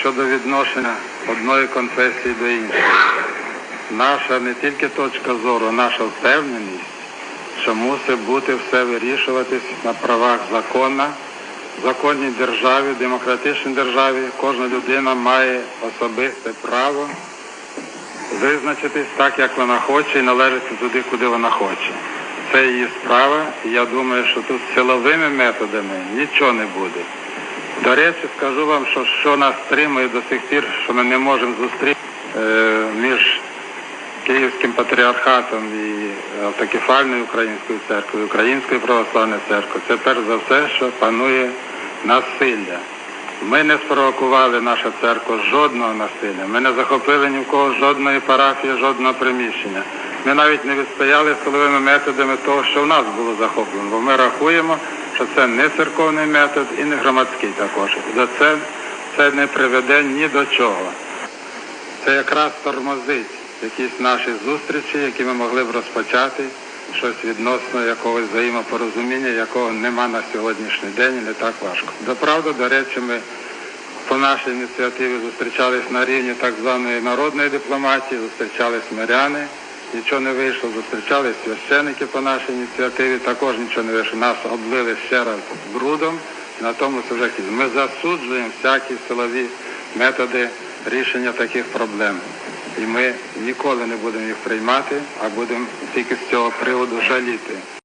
Щодо відношення одної конфесії до іншої. Наша не тільки точка зору, наша впевненість, що мусить бути все вирішуватись на правах закона. В законній державі, демократичній державі кожна людина має особисте право визначитись так, як вона хоче, і належати туди, куди вона хоче. Це її справа, і я думаю, що тут силовими методами нічого не буде. До речі, скажу вам, що, що нас стримує до сих пір, що ми не можемо зустріти е, між Київським патріархатом і автокефальною українською церквою, Українською православною церквою. Це перш за все, що панує насилля. Ми не спровокували наша церква жодного насилля. Ми не захопили ні в кого жодної парафії, жодного приміщення. Ми навіть не відстояли силовими методами того, що в нас було захоплено, бо ми рахуємо, що це не церковний метод і не громадський також. До це, це не приведе ні до чого. Це якраз тормозить якісь наші зустрічі, які ми могли б розпочати щось відносно якогось взаємопорозуміння, якого нема на сьогоднішній день і не так важко. До правди, до речі, ми по нашій ініціативі зустрічались на рівні так званої народної дипломатії, зустрічались миряни, нічого не вийшло, зустрічали священики по нашій ініціативі, також нічого не вийшло. Нас облили ще раз брудом, на тому сюжеті. Ми засуджуємо всякі силові методи рішення таких проблем. І ми ніколи не будемо їх приймати, а будемо тільки з цього приводу жаліти.